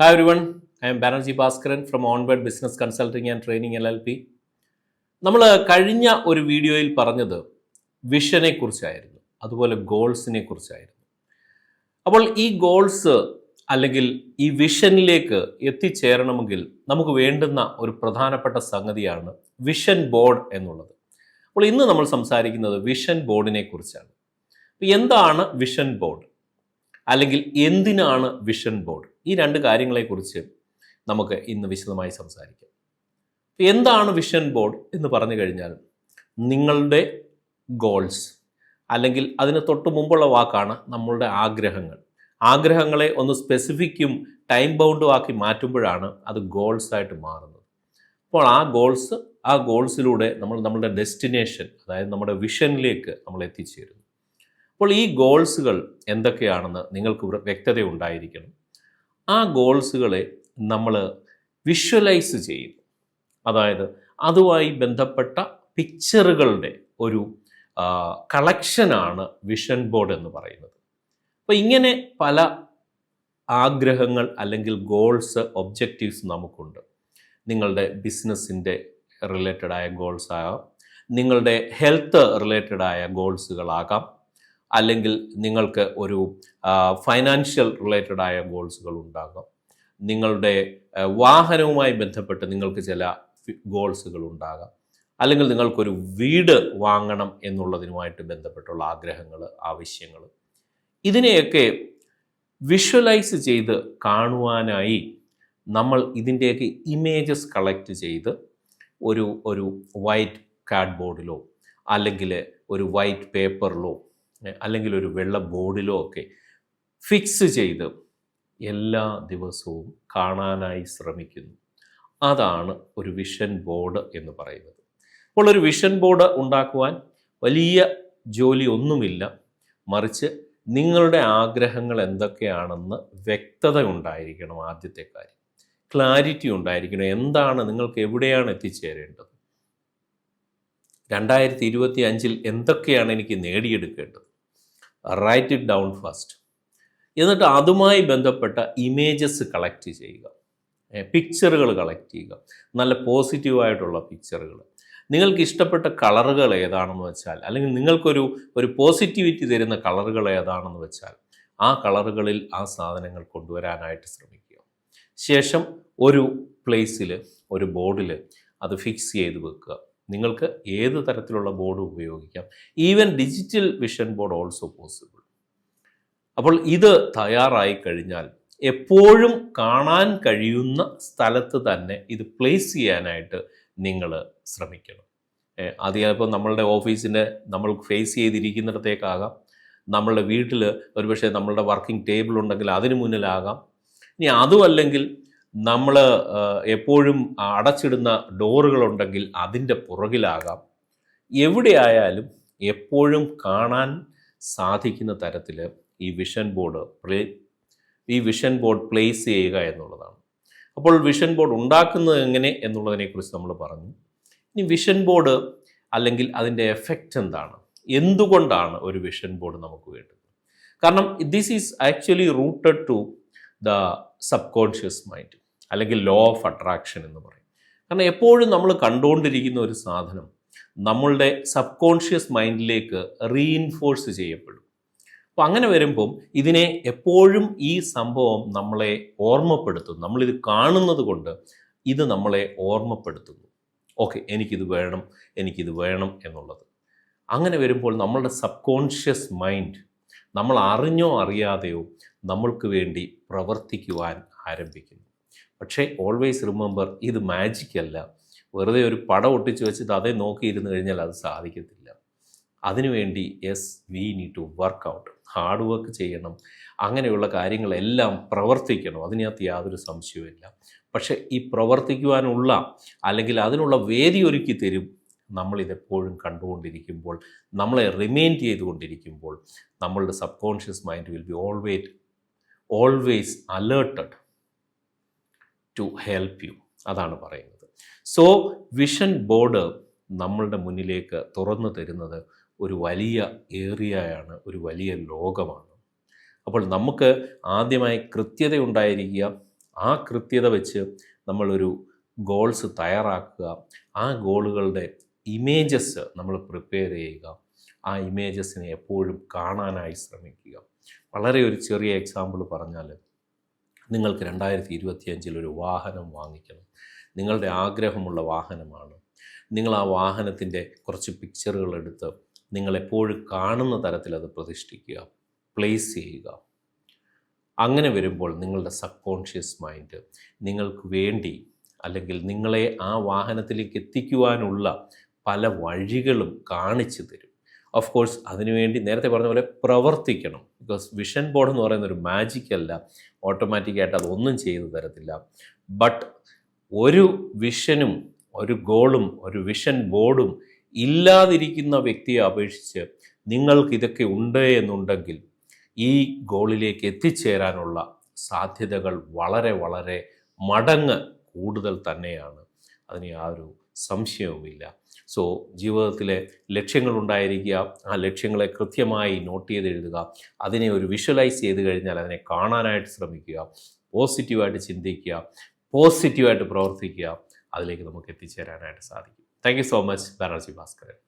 Hi everyone, I am Banerjee Bhaskaran from Onward Business Consulting and Training LLP. നമ്മൾ കഴിഞ്ഞ ഒരു വീഡിയോയിൽ പറഞ്ഞത് വിഷനെ കുറിച്ചായിരുന്നു. അതുപോലെ ഗോൾസിനെ കുറിച്ചായിരുന്നു. അപ്പോൾ ഈ ഗോൾസ് അല്ലെങ്കിൽ ഈ വിഷനിലേക്ക് എത്തിച്ചേരണമെങ്കിൽ നമുക്ക് വേണ്ടുന്ന ഒരു പ്രധാനപ്പെട്ട സംഗതിയാണ് വിഷൻ ബോർഡ് എന്നുള്ളത്. അപ്പോൾ ഇന്ന് നമ്മൾ സംസാരിക്കുന്നത് വിഷൻ ബോർഡിനെ കുറിച്ചാണ്. എന്താണ് വിഷൻ ബോർഡ് അല്ലെങ്കിൽ എന്തിനാണ് വിഷൻ ബോർഡ് ഈ രണ്ട് കാര്യങ്ങളെക്കുറിച്ച് നമുക്ക് ഇന്ന് വിശദമായി സംസാരിക്കാം. എന്താണ് വിഷൻ ബോർഡ് എന്ന് പറഞ്ഞു കഴിഞ്ഞാൽ നിങ്ങളുടെ ഗോൾസ് അല്ലെങ്കിൽ അതിന് തൊട്ട് മുമ്പുള്ള വാക്കാണ് നമ്മളുടെ ആഗ്രഹങ്ങൾ. ആഗ്രഹങ്ങളെ ഒന്ന് സ്പെസിഫിക്കും ടൈം ബൗണ്ടും ആക്കി മാറ്റുമ്പോഴാണ് അത് ഗോൾസ് ആയിട്ട് മാറുന്നത്. അപ്പോൾ ആ ഗോൾസ് ആ ഗോൾസിലൂടെ നമ്മൾ നമ്മുടെ ഡെസ്റ്റിനേഷൻ അതായത് നമ്മുടെ വിഷനിലേക്ക് നമ്മൾ എത്തിച്ചേരുന്നു അപ്പോൾ ഈ ഗോൾസുകൾ എന്തൊക്കെയാണെന്ന് നിങ്ങൾക്ക് വ്യക്തത ഉണ്ടായിരിക്കണം. ആ ഗോൾസുകളെ നമ്മൾ വിഷ്വലൈസ് ചെയ്യുന്നു. അതായത് അതുമായി ബന്ധപ്പെട്ട പിക്ചറുകളുടെ ഒരു കളക്ഷനാണ് വിഷൻ ബോർഡ് എന്ന് പറയുന്നത്. അപ്പോൾ ഇങ്ങനെ പല ആഗ്രഹങ്ങൾ അല്ലെങ്കിൽ ഗോൾസ് ഒബ്ജക്റ്റീവ്സ് നമുക്കുണ്ട്. നിങ്ങളുടെ ബിസിനസ്സിന്റെ റിലേറ്റഡായ ഗോൾസ് ആകാം നിങ്ങളുടെ ഹെൽത്ത് റിലേറ്റഡായ ഗോൾസുകളാകാം. അല്ലെങ്കിൽ നിങ്ങൾക്ക് ഒരു ഫൈനാൻഷ്യൽ റിലേറ്റഡ് ആയ ഗോൾസുകൾ ഉണ്ടാകാം. നിങ്ങളുടെ വാഹനവുമായി ബന്ധപ്പെട്ട് നിങ്ങൾക്ക് ചില ഗോൾസുകൾ ഉണ്ടാകാം. അല്ലെങ്കിൽ നിങ്ങൾക്കൊരു വീട് വാങ്ങണം എന്നുള്ളതിനുമായിട്ട് ബന്ധപ്പെട്ടുള്ള ആഗ്രഹങ്ങൾ ആവശ്യങ്ങൾ. ഇതിനെയൊക്കെ വിഷ്വലൈസ് ചെയ്ത് കാണുവാനായി നമ്മൾ ഇതിന്റെയൊക്കെ ഇമേജസ് കളക്ട് ചെയ്ത് ഒരു ഒരു വൈറ്റ് കാർഡ് ബോർഡിലോ അല്ലെങ്കിൽ ഒരു വൈറ്റ് പേപ്പറിലോ അല്ലെങ്കിൽ ഒരു വെള്ള ബോർഡിലോ ഒക്കെ ഫിക്സ് ചെയ്ത് എല്ലാ ദിവസവും കാണാനായി ശ്രമിക്കുന്നു. അതാണ് ഒരു വിഷൻ ബോർഡ് എന്ന് പറയുന്നത്. അപ്പോൾ ഒരു വിഷൻ ബോർഡ് ഉണ്ടാക്കുവാൻ വലിയ ജോലി ഒന്നുമില്ല. മറിച്ച് നിങ്ങളുടെ ആഗ്രഹങ്ങൾ എന്തൊക്കെയാണെന്ന് വ്യക്തത ഉണ്ടായിരിക്കണം ആദ്യത്തെ കാര്യം. ക്ലാരിറ്റി ഉണ്ടായിരിക്കണം. എന്താണ് നിങ്ങൾക്ക് എവിടെയാണ് എത്തിച്ചേരേണ്ടത്? രണ്ടായിരത്തി ഇരുപത്തി അഞ്ചിൽ എന്തൊക്കെയാണ് എനിക്ക് നേടിയെടുക്കേണ്ടത്? റൈറ്റ് ഇറ്റ് ഡൗൺ ഫസ്റ്റ് എന്നിട്ട് അതുമായി ബന്ധപ്പെട്ട ഇമേജസ് കളക്ട് ചെയ്യുക. പിക്ചറുകൾ കളക്ട് ചെയ്യുക. നല്ല പോസിറ്റീവായിട്ടുള്ള പിക്ചറുകൾ നിങ്ങൾക്ക് ഇഷ്ടപ്പെട്ട കളറുകൾ ഏതാണെന്ന് വെച്ചാൽ അല്ലെങ്കിൽ നിങ്ങൾക്കൊരു ഒരു പോസിറ്റിവിറ്റി തരുന്ന കളറുകൾ ഏതാണെന്ന് വെച്ചാൽ ആ കളറുകളിൽ ആ സാധനങ്ങൾ കൊണ്ടുവരാനായിട്ട് ശ്രമിക്കുക. ശേഷം ഒരു പ്ലേസിൽ ഒരു ബോർഡിൽ അത് ഫിക്സ് ചെയ്ത് വെക്കുക. നിങ്ങൾക്ക് ഏത് തരത്തിലുള്ള ബോർഡ് ഉപയോഗിക്കാം. Even digital vision board also possible അപ്പോൾ ഇത് തയ്യാറായി കഴിഞ്ഞാൽ എപ്പോഴും കാണാൻ കഴിയുന്ന സ്ഥലത്ത് തന്നെ ഇത് പ്ലേസ് ചെയ്യാനായിട്ട് നിങ്ങൾ ശ്രമിക്കണം. അത് ചിലപ്പോൾ നമ്മളുടെ ഓഫീസിന്റെ നമ്മൾ ഫേസ് ചെയ്തിരിക്കുന്നിടത്തേക്കാകാം. നമ്മളുടെ വീട്ടിൽ ഒരുപക്ഷെ നമ്മളുടെ വർക്കിംഗ് ടേബിൾ ഉണ്ടെങ്കിൽ അതിന് മുന്നിലാകാം. ഇനി അതുമല്ലെങ്കിൽ നമ്മൾ എപ്പോഴും അടച്ചിടുന്ന ഡോറുകളുണ്ടെങ്കിൽ അതിന്റെ പുറകിലാകാം. എവിടെയായാലും എപ്പോഴും കാണാൻ സാധിക്കുന്ന തരത്തിൽ ഈ വിഷൻ ബോർഡ് പ്ലേ ഈ വിഷൻ ബോർഡ് പ്ലേസ് ചെയ്യുക എന്നുള്ളതാണ്. അപ്പോൾ വിഷൻ ബോർഡ് ഉണ്ടാക്കുന്നത് എങ്ങനെ എന്നുള്ളതിനെക്കുറിച്ച് നമ്മൾ പറഞ്ഞു. ഇനി വിഷൻ ബോർഡ് അല്ലെങ്കിൽ അതിന്റെ എഫക്റ്റ് എന്താണ്? എന്തുകൊണ്ടാണ് ഒരു വിഷൻ ബോർഡ് നമുക്ക് വേണ്ടത്? കാരണം this is actually rooted to the subconscious mind അല്ലെങ്കിൽ ലോ ഓഫ് അട്രാക്ഷൻ എന്ന് പറയും. കാരണം എപ്പോഴും നമ്മൾ കണ്ടുകൊണ്ടിരിക്കുന്ന ഒരു സാധനം നമ്മളുടെ സബ് കോൺഷ്യസ് മൈൻഡിലേക്ക് റീഇൻഫോഴ്സ് ചെയ്യപ്പെടും. അപ്പോൾ അങ്ങനെ വരുമ്പം ഇതിനെ എപ്പോഴും ഈ സംഭവം നമ്മളെ ഓർമ്മപ്പെടുത്തും നമ്മളിത് കാണുന്നത് കൊണ്ട് ഇത് നമ്മളെ ഓർമ്മപ്പെടുത്തുന്നു. ഓക്കെ എനിക്കിത് വേണം എനിക്കിത് വേണം എന്നുള്ളത്. അങ്ങനെ വരുമ്പോൾ നമ്മളുടെ സബ് കോൺഷ്യസ് മൈൻഡ് നമ്മൾ അറിഞ്ഞോ അറിയാതെയോ നമ്മൾക്ക് വേണ്ടി പ്രവർത്തിക്കുവാൻ ആരംഭിക്കുന്നു. പക്ഷേ ഓൾവേസ് റിമെമ്പർ ഇത് മാജിക് അല്ല. വെറുതെ ഒരു പടം ഒട്ടിച്ച് വെച്ചിട്ട് അതേ നോക്കിയിരുന്ന് കഴിഞ്ഞാൽ അത് സാധിക്കത്തില്ല. അതിനുവേണ്ടി yes we need to work out hard work ചെയ്യണം. അങ്ങനെയുള്ള കാര്യങ്ങളെല്ലാം പ്രവർത്തിക്കണം. അതിനകത്ത് യാതൊരു സംശയവുമില്ല പക്ഷേ ഈ പ്രവർത്തിക്കുവാനുള്ള അല്ലെങ്കിൽ അതിനുള്ള വേദി ഒരുക്കി തരും നമ്മളിതെപ്പോഴും കണ്ടുകൊണ്ടിരിക്കുമ്പോൾ നമ്മളെ റിമൈൻഡ് ചെയ്തുകൊണ്ടിരിക്കുമ്പോൾ നമ്മളുടെ subconscious mind will be always always alerted to help you അതാണ് പറയുന്നത്. സോ വിഷൻ ബോർഡ് നമ്മളുടെ മുന്നിലേക്ക് തുറന്നു തരുന്നത് ഒരു വലിയ ഏറിയയാണ് ഒരു വലിയ ലോകമാണ്. അപ്പോൾ നമുക്ക് ആദ്യമായി കൃത്യത ഉണ്ടായിരിക്കുക. ആ കൃത്യത വെച്ച് നമ്മളൊരു ഗോൾസ് തയ്യാറാക്കുക. ആ ഗോളുകളുടെ ഇമേജസ് നമ്മൾ പ്രിപ്പയർ ചെയ്യുക. ആ ഇമേജസിനെ എപ്പോഴും കാണാനായി ശ്രമിക്കുക. വളരെ ഒരു ചെറിയ എക്സാമ്പിൾ പറഞ്ഞാൽ നിങ്ങൾക്ക് രണ്ടായിരത്തി ഇരുപത്തിയഞ്ചിൽ ഒരു വാഹനം വാങ്ങിക്കണം. നിങ്ങളുടെ ആഗ്രഹമുള്ള വാഹനമാണ്. നിങ്ങൾ ആ വാഹനത്തിന്റെ കുറച്ച് പിക്ചറുകൾ എടുത്ത് നിങ്ങളെപ്പോഴും കാണുന്ന തരത്തിൽ അത് പ്രതിഷ്ഠിക്കുക പ്ലേസ് ചെയ്യുക. അങ്ങനെ വരുമ്പോൾ നിങ്ങളുടെ സബ് കോൺഷ്യസ് മൈൻഡ് നിങ്ങൾക്ക് വേണ്ടി അല്ലെങ്കിൽ നിങ്ങളെ ആ വാഹനത്തിലേക്ക് എത്തിക്കുവാനുള്ള പല വഴികളും കാണിച്ചു തരും. ഓഫ് കോഴ്സ് അതിനുവേണ്ടി നേരത്തെ പറഞ്ഞ പോലെ പ്രവർത്തിക്കണം. ബിക്കോസ് വിഷൻ ബോർഡ് എന്ന് പറയുന്ന ഒരു മാജിക് അല്ല. ഓട്ടോമാറ്റിക്കായിട്ട് അതൊന്നും ചെയ്തു തരത്തില്ല. ബട്ട് ഒരു വിഷനും ഒരു ഗോളും ഒരു വിഷൻ ബോർഡും ഇല്ലാതിരിക്കുന്ന വ്യക്തിയെ അപേക്ഷിച്ച് നിങ്ങൾക്ക് ഇതൊക്കെ ഉണ്ട് എന്നുണ്ടെങ്കിൽ ഈ ഗോളിലേക്ക് എത്തിച്ചേരാനുള്ള സാധ്യതകൾ വളരെ വളരെ മടങ്ങ് കൂടുതൽ തന്നെയാണ്. അതിന് യാതൊരു സംശയവുമില്ല. സോ ജീവിതത്തിലെ ലക്ഷ്യങ്ങൾ ഉണ്ടായിരിക്കുക ആ ലക്ഷ്യങ്ങളെ കൃത്യമായി നോട്ട് ചെയ്ത് എഴുതുക അതിനെ ഒരു വിഷ്വലൈസ് ചെയ്ത് കഴിഞ്ഞാൽ അതിനെ കാണാനായിട്ട് ശ്രമിക്കുക പോസിറ്റീവായിട്ട് ചിന്തിക്കുക പോസിറ്റീവായിട്ട് പ്രവർത്തിക്കുക അതിലേക്ക് നമുക്ക് എത്തിച്ചേരാനായിട്ട് സാധിക്കും. Thank you so much Banerjee Bhaskaran